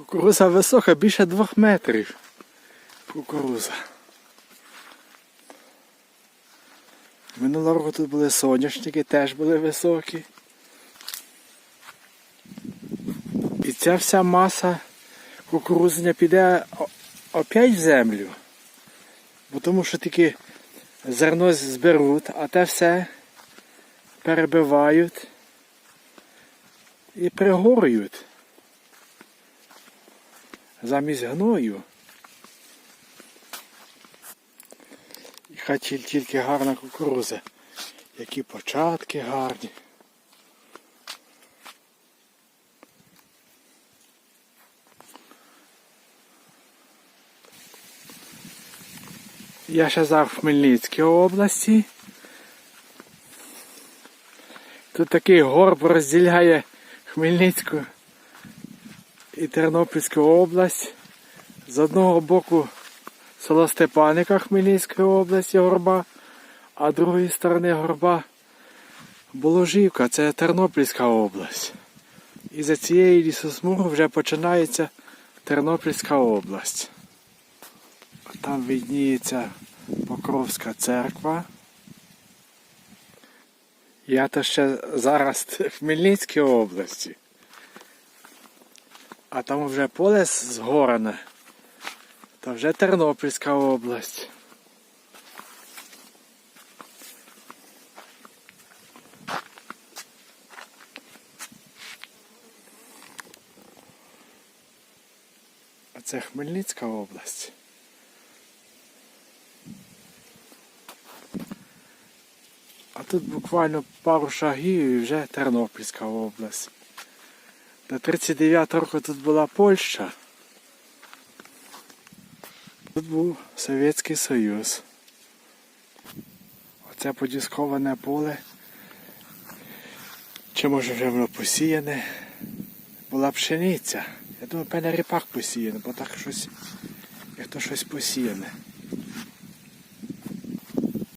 Кукуруза висока, більше двох метрів. Кукуруза. Минулого року тут були соняшники, теж були високі. І ця вся маса кукурузня піде опять в землю. Бо тому що тільки зерно зберуть, а те все перебивають і пригорюють. Замість гною. І хай тільки гарна кукуруза. Які початки гарні. Я ще зараз в Хмельницькій області. Тут такий горб розділяє Хмельницьку і Тернопільську область. З одного боку село Степаника Хмельницької області горба, а з другої сторони горба Боложівка, це Тернопільська область. І за цієї лісосмуги вже починається Тернопільська область. Там видніється Покровська церква. Я то ще зараз в Хмельницькій області. А там вже поле згорене. Та вже Тернопільська область. А це Хмельницька область. А тут буквально пару шагів і вже Тернопільська область. До 39 року тут була Польща. Тут був Совєтський Союз. Оце подісковане поле. Чи може вже воно посіяне? Була пшениця. Я думаю, певне ріпак посіяне, бо так щось, як то щось посіяне.